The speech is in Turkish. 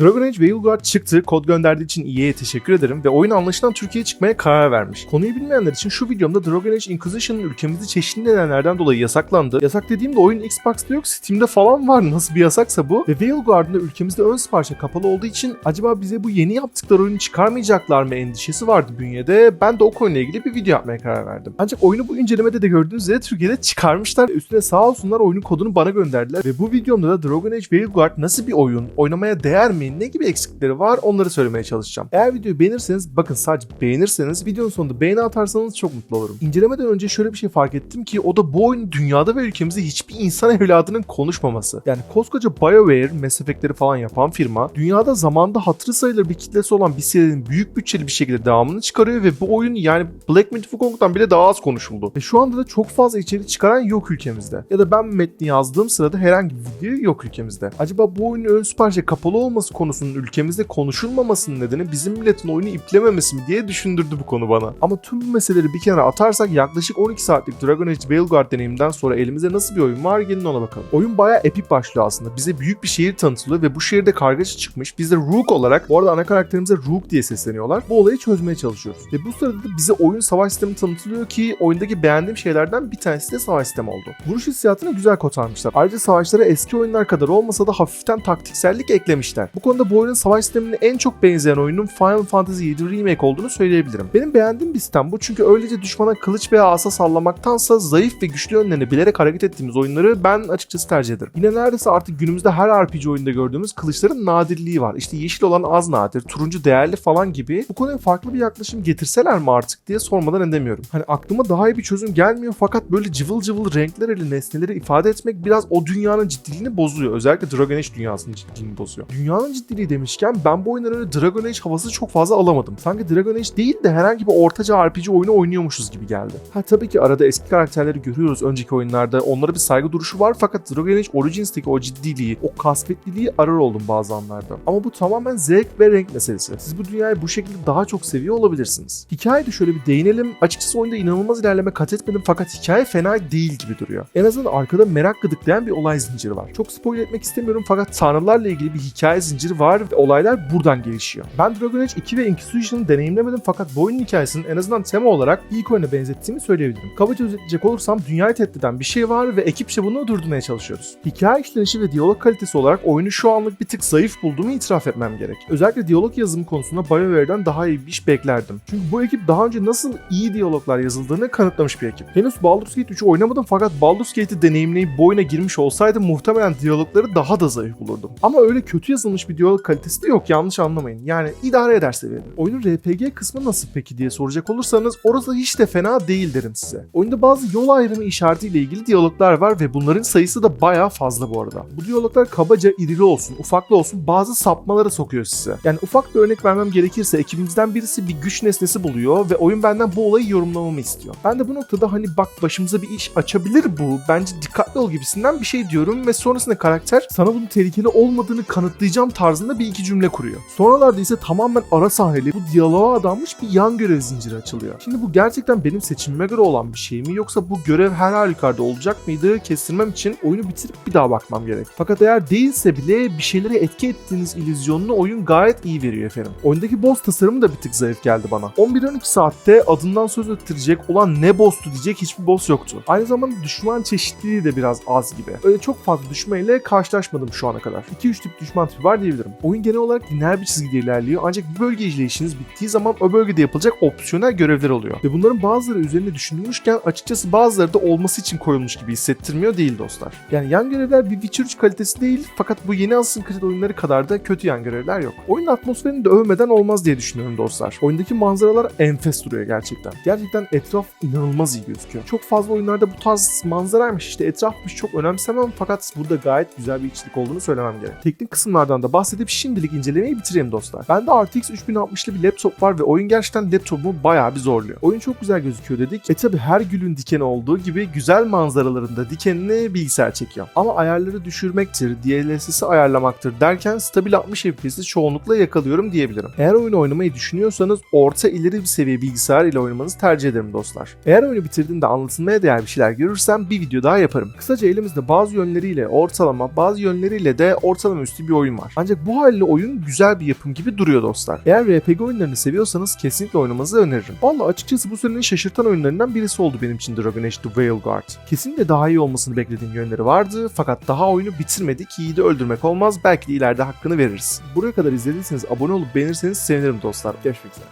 Dragon Age Veilguard çıktı. Kod gönderdiği için EA'ye teşekkür ederim ve oyun anlaşılan Türkiye'ye çıkmaya karar vermiş. Konuyu bilmeyenler için şu videomda Dragon Age Inquisition'ın ülkemizde çeşitli nedenlerden dolayı yasaklandı. Yasak dediğimde oyun Xbox'ta yok, Steam'de falan var. Nasıl bir yasaksa bu. Ve Veilguard'ın da ülkemizde ön siparişe kapalı olduğu için acaba bize bu yeni yaptıkları oyunu çıkarmayacaklar mı endişesi vardı bünyede. Ben de o konuyla ilgili bir video yapmaya karar verdim. Ancak oyunu bu incelemede de gördüğünüz üzere Türkiye'de çıkarmışlar. Üstüne sağ olsunlar oyunun kodunu bana gönderdiler. Ve bu videomda da Dragon Age Veilguard nasıl bir oyun, oynamaya değer mi, ne gibi eksikleri var onları söylemeye çalışacağım. Eğer videoyu beğenirseniz, bakın sadece beğenirseniz videonun sonunda beğeni atarsanız çok mutlu olurum. İncelemeden önce şöyle bir şey fark ettim ki o da bu oyun dünyada ve ülkemizde hiçbir insan evladının konuşmaması. Yani koskoca BioWare, Mass Effect'leri falan yapan firma dünyada zamanda hatırı sayılır bir kitlesi olan bir serinin büyük bütçeli bir şekilde devamını çıkarıyor ve bu oyun yani Black Myth Wukong'dan bile daha az konuşuldu. Ve şu anda da çok fazla içerik çıkaran yok ülkemizde. Ya da ben metni yazdığım sırada herhangi bir video yok ülkemizde. Acaba bu oyunun ön siparişe kapalı olması konusunun ülkemizde konuşulmamasının nedeni bizim milletin oyunu iplememesi mi diye düşündürdü bu konu bana. Ama tüm bu meseleleri bir kenara atarsak yaklaşık 12 saatlik Dragon Age Veilguard deneyiminden sonra elimize nasıl bir oyun var gelin ona bakalım. Oyun bayağı epik başlıyor aslında. Bize büyük bir şehir tanıtılıyor ve bu şehirde kargaşa çıkmış. Biz de Rook olarak, bu arada ana karakterimize Rook diye sesleniyorlar. Bu olayı çözmeye çalışıyoruz. Ve bu sırada da bize oyun savaş sistemi tanıtılıyor ki oyundaki beğendiğim şeylerden bir tanesi de savaş sistemi oldu. Vuruş hissiyatını güzel kotarmışlar. Ayrıca savaşlara eski oyunlar kadar olmasa da hafiften taktiksellik eklemişler. Bu konuda bu oyunun savaş sistemine en çok benzeyen oyunun Final Fantasy VII Remake olduğunu söyleyebilirim. Benim beğendiğim bir sistem bu çünkü öylece düşmana kılıç veya asa sallamaktansa zayıf ve güçlü yönlerini bilerek hareket ettiğimiz oyunları ben açıkçası tercih ederim. Yine neredeyse artık günümüzde her RPG oyunda gördüğümüz kılıçların nadirliği var. İşte yeşil olan az nadir, turuncu değerli falan gibi. Bu konuya farklı bir yaklaşım getirseler mi artık diye sormadan edemiyorum. Hani aklıma daha iyi bir çözüm gelmiyor fakat böyle cıvıl cıvıl renkler ile nesneleri ifade etmek biraz o dünyanın ciddiliğini bozuyor. Özellikle Dragon Age dünyasının ciddiliğini bozuyor. Dünyanın ciddiliği demişken ben bu öyle Dragon Age havası çok fazla alamadım. Sanki Dragon Age değil de herhangi bir ortaca RPG oyunu oynuyormuşuz gibi geldi. Ha tabii ki arada eski karakterleri görüyoruz önceki oyunlarda. Onlara bir saygı duruşu var fakat Dragon Age Origins'teki o ciddiliği, o kasvetliliği arar oldum bazı anlarda. Ama bu tamamen zevk ve renk meselesi. Siz bu dünyayı bu şekilde daha çok seviyor olabilirsiniz. Hikayede şöyle bir değinelim. Açıkçası oyunda inanılmaz ilerleme kat etmedim fakat hikaye fena değil gibi duruyor. En azından arkada merak gıdıklayan bir olay zinciri var. Çok spoil etmek istemiyorum fakat tanrılarla ilgili bir hikaye zinciri var ve olaylar buradan gelişiyor. Ben Dragon Age 2 ve Inquisition'ı deneyimlemedim fakat bu oyunun hikayesinin en azından tema olarak ilk oyuna benzettiğimi söyleyebilirim. Kabaca özetleyecek olursam dünyayı tehdit eden bir şey var ve ekipçe bunu durdurmaya çalışıyoruz. Hikaye işlenişi ve diyalog kalitesi olarak oyunu şu anlık bir tık zayıf bulduğumu itiraf etmem gerek. Özellikle diyalog yazımı konusunda BioWare'den daha iyi bir iş beklerdim. Çünkü bu ekip daha önce nasıl iyi diyaloglar yazıldığını kanıtlamış bir ekip. Henüz Baldur's Gate 3'ü oynamadım fakat Baldur's Gate'i deneyimleyip bu oyuna girmiş olsaydım muhtemelen diyalogları daha da zayıf bulurdum. Ama öyle kötü yazılmış bir diyalog kalitesi de yok yanlış anlamayın. Yani idare eder seviyede. Oyunun RPG kısmı nasıl peki diye soracak olursanız orası hiç de fena değil derim size. Oyunda bazı yol ayrımı işaretiyle ilgili diyaloglar var ve bunların sayısı da bayağı fazla bu arada. Bu diyaloglar kabaca irili olsun, ufaklı olsun bazı sapmalara sokuyor size. Yani ufak bir örnek vermem gerekirse ekibimizden birisi bir güç nesnesi buluyor ve oyun benden bu olayı yorumlamamı istiyor. Ben de bu noktada hani bak başımıza bir iş açabilir bu, bence dikkatli ol gibisinden bir şey diyorum ve sonrasında karakter sana bunun tehlikeli olmadığını kanıtlayacağım tarzında bir iki cümle kuruyor. Sonralarda ise tamamen ara sahneli bu diyaloğa adanmış bir yan görev zinciri açılıyor. Şimdi bu gerçekten benim seçimime göre olan bir şey mi yoksa bu görev her halükarda olacak mıydı kestirmem için oyunu bitirip bir daha bakmam gerek. Fakat eğer değilse bile bir şeylere etki ettiğiniz illüzyonunu oyun gayet iyi veriyor efendim. Oyundaki boss tasarımı da bir tık zayıf geldi bana. 11-12 saatte adından söz ettirecek olan ne boss'tu diyecek hiçbir boss yoktu. Aynı zamanda düşman çeşitliliği de biraz az gibi. Öyle çok fazla düşmeyle karşılaşmadım şu ana kadar. 2-3 tip düşman tipi var diyebilirim. Oyun genel olarak lineer bir çizgide ilerliyor ancak bir bölge işleyişiniz bittiği zaman o bölgede yapılacak opsiyonel görevler oluyor. Ve bunların bazıları üzerine düşünülmüşken açıkçası bazıları da olması için koyulmuş gibi hissettirmiyor değil dostlar. Yani yan görevler bir Witcher 3 kalitesi değil fakat bu yeni Assassin's Creed oyunları kadar da kötü yan görevler yok. Oyunun atmosferini de övmeden olmaz diye düşünüyorum dostlar. Oyundaki manzaralar enfes duruyor gerçekten. Gerçekten etraf inanılmaz iyi gözüküyor. Çok fazla oyunlarda bu tarz manzaraymış işte etrafmış çok önemsemem fakat burada gayet güzel bir içlik olduğunu söylemem gerek. Teknik kısımlardan da bahsedip şimdilik incelemeyi bitireyim dostlar. Bende RTX 3060'lı bir laptop var ve oyun gerçekten laptopumu bayağı bir zorluyor. Oyun çok güzel gözüküyor dedik. E tabi her gülün dikeni olduğu gibi güzel manzaralarında dikenini bilgisayar çekiyor. Ama ayarları düşürmektir, DLSS'i ayarlamaktır derken stabil 60 FPS'i çoğunlukla yakalıyorum diyebilirim. Eğer oyunu oynamayı düşünüyorsanız orta ileri bir seviye bilgisayar ile oynamanızı tercih ederim dostlar. Eğer oyunu bitirdiğinde anlatılmaya değer bir şeyler görürsem bir video daha yaparım. Kısaca elimizde bazı yönleriyle ortalama, bazı yönleriyle de ortalama üstü bir oyun var. Ancak Ancak bu haliyle oyun güzel bir yapım gibi duruyor dostlar. Eğer RPG oyunlarını seviyorsanız kesinlikle oynamanızı öneririm. Valla açıkçası bu senenin şaşırtan oyunlarından birisi oldu benim için Dragon Age The Veilguard. Kesinlikle daha iyi olmasını beklediğim yönleri vardı fakat daha oyunu bitirmedik. Yiğidi öldürmek olmaz. Belki de ileride hakkını veririz. Buraya kadar izlediyseniz abone olup beğenirseniz sevinirim dostlar. Görüşmek üzere.